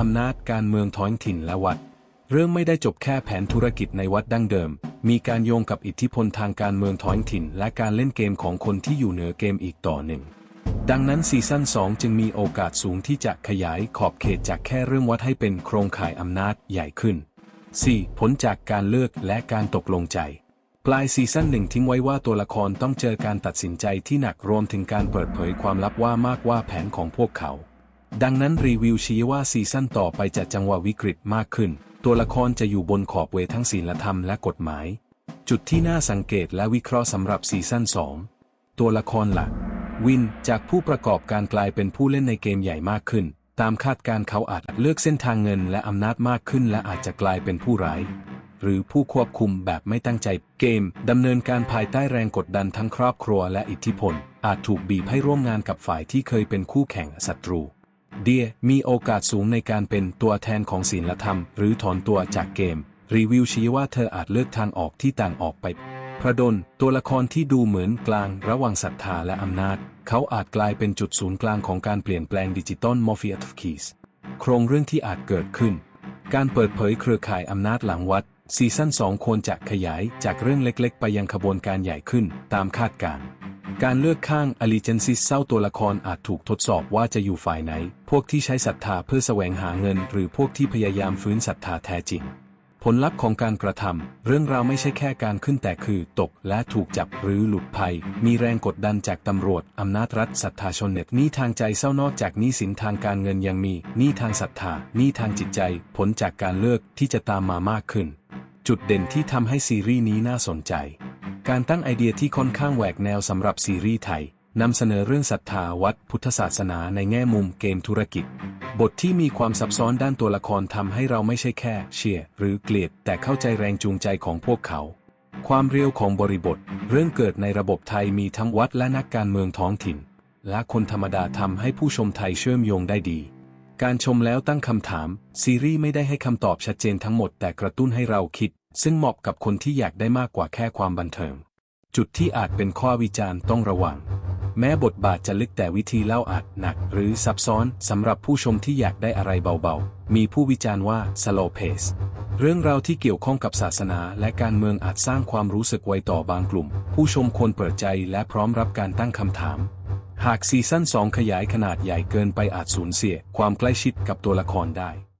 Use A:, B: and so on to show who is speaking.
A: อำนาจการเมืองท้องถิ่นและวัด เรื่องไม่ได้จบแค่แผนธุรกิจในวัดดั้งเดิม มีการโยงกับอิทธิพลทางการเมืองท้องถิ่น และการเล่นเกมของคนที่อยู่เหนือเกมอีกต่อหนึ่ง ดังนั้นซีซั่น2 จึงมีโอกาสสูงที่จะขยายขอบเขตจากแค่เรื่องวัดให้เป็นโครงข่ายอำนาจใหญ่ขึ้น 4. ผลจากการเลือกและการตกลงใจ ปลายซีซั่นหนึ่งทิ้งไว้ว่าตัวละครต้องเจอการตัดสินใจที่หนักรวมถึงการเปิดเผยความลับว่ามากว่าแผนของพวกเขา ดังนั้นรีวิวชี้ว่าซีซั่นต่อไปจะจังหวะวิกฤตมากขึ้น ตัวละครจะอยู่บนขอบเวทั้งศีลธรรมและกฎหมาย จุดที่น่าสังเกตและวิเคราะห์สำหรับซีซั่น2 ตัวละครหลัก วินจากผู้ประกอบการกลายเป็นผู้เล่นในเกมใหญ่มากขึ้น ตามคาดการเขาอาจเลือกเส้นทางเงินและอำนาจมากขึ้น และอาจจะกลายเป็นผู้ร้ายหรือผู้ควบคุมแบบไม่ตั้งใจเกม ดำเนินการภายใต้แรงกดดันทั้งครอบครัวและอิทธิพล อาจถูกบีบให้ร่วมงานกับฝ่ายที่เคยเป็นคู่แข่งศัตรู เดียมีโอกาสสูงในการเป็นตัวแทนของศีลธรรม หรือถอนตัวจากเกม รีวิวชี้ว่าเธออาจเลือกทางออกที่ต่างออกไป พระดลตัวละครที่ดูเหมือนกลางระหว่างศรัทธาและอำนาจ เขาอาจกลายเป็นจุดศูนย์กลางของการเปลี่ยนแปลงดิจิตอลมอร์ฟ i อ t คีสโครงเรื่องที่อาจเกิดขึ้น การเปิดเผยเครือข่ายอำนาจหลังวัดซีซั่น2ควรจะขยายจากเรื่องเล็กๆ ไปยังขบวนการใหญ่ขึ้นตามคาดการณ์ การเลือกข้าง Allegiance เศร้าตัวละครอาจถูกทดสอบว่าจะอยู่ฝ่ายไหน พวกที่ใช้ศรัทธาเพื่อแสวงหาเงิน หรือพวกที่พยายามฟื้นศรัทธาแท้จริง ผลลัพธ์ของการกระทำ เรื่องราวไม่ใช่แค่การขึ้นแต่คือตกและถูกจับหรือหลุดภัย มีแรงกดดันจากตำรวจ อำนาจรัฐศรัทธาชนเน็ตนี้ทางใจเศร้านอกจากนี้สินทางการเงินยังมีนี้ทางศรัทธานี้ทางจิตใจ ผลจากการเลือกที่จะตามมามากขึ้น จุดเด่นที่ทำให้ซีรีส์นี้น่าสนใจ การตั้งไอเดียที่ค่อนข้างแหวกแนวสำหรับซีรีส์ไทยนำเสนอเรื่องศรัทธาวัดพุทธศาสนาในแง่มุมเกมธุรกิจ บทที่มีความซับซ้อนด้านตัวละครทำให้เราไม่ใช่แค่ เชียร์หรือเกลียด แต่เข้าใจแรงจูงใจของพวกเขา ความเรียวของบริบท เรื่องเกิดในระบบไทยมีทั้งวัดและนักการเมืองท้องถิ่น และคนธรรมดาทำให้ผู้ชมไทยเชื่อมโยงได้ดี การชมแล้วตั้งคำถาม ซีรีส์ไม่ได้ให้คำตอบชัดเจนทั้งหมดแต่กระตุ้นให้เราคิด ซึ่งเหมาะกับคนที่อยากได้มากกว่าแค่ความบันเทิง จุดที่อาจเป็นข้อวิจารณ์ต้องระวัง แม้บทบาทจะลึกแต่วิธีเล่าอาจหนัก หรือซับซ้อนสำหรับผู้ชมที่อยากได้อะไรเบาๆ มีผู้วิจารณ์ว่า slow pace เรื่องราวที่เกี่ยวข้องกับศาสนาและการเมืองอาจสร้างความรู้สึกไวต่อบางกลุ่ม ผู้ชมควรเปิดใจและพร้อมรับการตั้งคำถาม หากซีซั่น2ขยายขนาดใหญ่เกินไปอาจสูญเสียความใกล้ชิดกับตัวละครได้